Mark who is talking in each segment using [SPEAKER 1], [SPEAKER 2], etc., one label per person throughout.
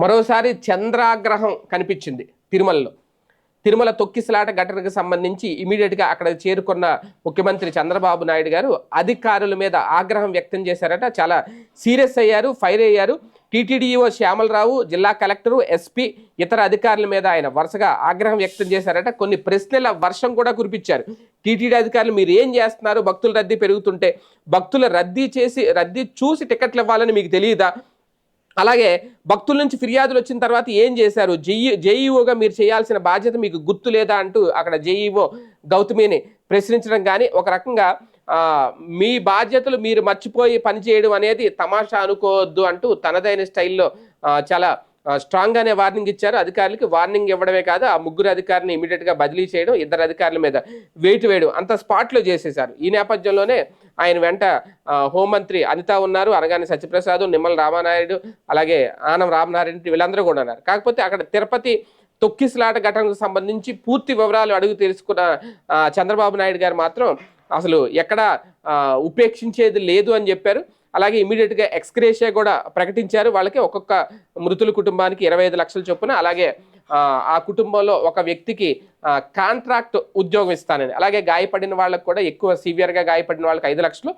[SPEAKER 1] మరోసారి చంద్రాగ్రహం కనిపించింది తిరుమలలో. తిరుమల తొక్కిసలాట ఘటనకు సంబంధించి ఇమీడియట్గా అక్కడ చేరుకున్న ముఖ్యమంత్రి చంద్రబాబు నాయుడు గారు అధికారుల మీద ఆగ్రహం వ్యక్తం చేశారట. చాలా సీరియస్ అయ్యారు ఫైర్ అయ్యారు. టీటీడీఓ శ్యామలరావు జిల్లా కలెక్టరు ఎస్పీ ఇతర అధికారుల మీద ఆయన వరుసగా ఆగ్రహం వ్యక్తం చేశారట. కొన్ని ప్రశ్నల వర్షం కూడా కురిపించారు. టీటీడీ అధికారులు మీరు ఏం చేస్తున్నారు? భక్తుల రద్దీ పెరుగుతుంటే భక్తుల రద్దీ చేసి రద్దీ చూసి టికెట్లు ఇవ్వాలని మీకు తెలియదా? అలాగే భక్తుల నుంచి ఫిర్యాదులు వచ్చిన తర్వాత ఏం చేశారు? జేఈ జేఈఓగా మీరు చేయాల్సిన బాధ్యత మీకు గుర్తు లేదా అంటూ అక్కడ జేఈఓ గౌతమిని ప్రశ్నించడం కానీ ఒక రకంగా మీ బాధ్యతలు మీరు మర్చిపోయి పనిచేయడం అనేది తమాషా అనుకోవద్దు అంటూ తనదైన స్టైల్లో చాలా స్ట్రాంగ్గానే వార్నింగ్ ఇచ్చారు. అధికారులకి వార్నింగ్ ఇవ్వడమే కాదు ఆ ముగ్గురు అధికారిని ఇమీడియట్గా బదిలీ చేయడం ఇద్దరు అధికారుల మీద వెయిట్ వేయడం అంత స్పాట్లో చేసేశారు. ఈ నేపథ్యంలోనే ఆయన వెంట హోంమంత్రి అనిత ఉన్నారు. అనగానే సత్యప్రసాద్ నిమ్మల రామానాయుడు అలాగే ఆనం రామనారాయణ వీళ్ళందరూ కూడా ఉన్నారు. కాకపోతే అక్కడ తిరుపతి తొక్కిసలాట ఘటనకు సంబంధించి పూర్తి వివరాలు అడుగు తెలుసుకున్న చంద్రబాబు నాయుడు గారు మాత్రం అసలు ఎక్కడ ఉపేక్షించేది లేదు అని చెప్పారు. అలాగే ఇమీడియట్గా ఎక్స్గ్రేషియా కూడా ప్రకటించారు. వాళ్ళకి ఒక్కొక్క మృతుల కుటుంబానికి ఇరవై ఐదు లక్షల చొప్పున అలాగే ఆ, కుటుంబంలో ఒక వ్యక్తికి కాంట్రాక్ట్ ఉద్యోగం ఇస్తానని అలాగే గాయపడిన వాళ్ళకు కూడా ఎక్కువ సివియర్గా గాయపడిన వాళ్ళకి ఐదు లక్షలు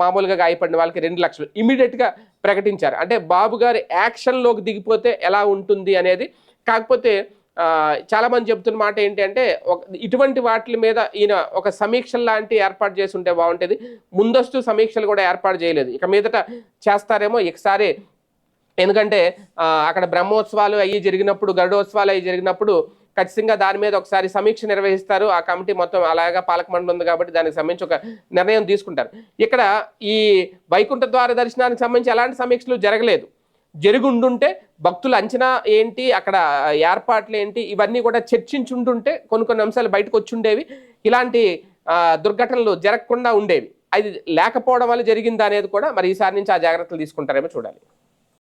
[SPEAKER 1] మామూలుగా గాయపడిన వాళ్ళకి రెండు లక్షలు ఇమీడియట్గా ప్రకటించారు. అంటే బాబు గారి యాక్షన్లోకి దిగిపోతే ఎలా ఉంటుంది అనేది కాకపోతే చాలామంది చాలా మంది చెప్తున్న మాట ఏంటంటే ఒక ఇటువంటి వాటి మీద ఈయన ఒక సమీక్ష లాంటి ఏర్పాటు చేసి ఉంటే బాగుంటుంది. ముందస్తు సమీక్షలు కూడా ఏర్పాటు చేయలేదు. ఇక మీదట చేస్తారేమో ఒకసారి ఎందుకంటే అక్కడ బ్రహ్మోత్సవాలు అవి జరిగినప్పుడు గరుడోత్సవాలు అవి జరిగినప్పుడు ఖచ్చితంగా దాని మీద ఒకసారి సమీక్ష నిర్వహిస్తారు. ఆ కమిటీ మొత్తం అలాగా పాలక మండలి ఉంది కాబట్టి దానికి సంబంధించి ఒక నిర్ణయం తీసుకుంటారు. ఇక్కడ ఈ వైకుంఠ ద్వార దర్శనానికి సంబంధించి ఎలాంటి సమీక్షలు జరగలేదు. జరుగుండుంటే భక్తుల అంచనా ఏంటి అక్కడ ఏర్పాట్లు ఏంటి ఇవన్నీ కూడా చర్చించుంటుంటే కొన్ని కొన్ని అంశాలు బయటకు వచ్చుండేవి ఇలాంటి దుర్ఘటనలు జరగకుండా ఉండేవి. అది లేకపోవడం వల్ల జరిగిందా అనేది కూడా మరి ఈసారి నుంచి ఆ జాగ్రత్తలు తీసుకుంటారేమో చూడాలి.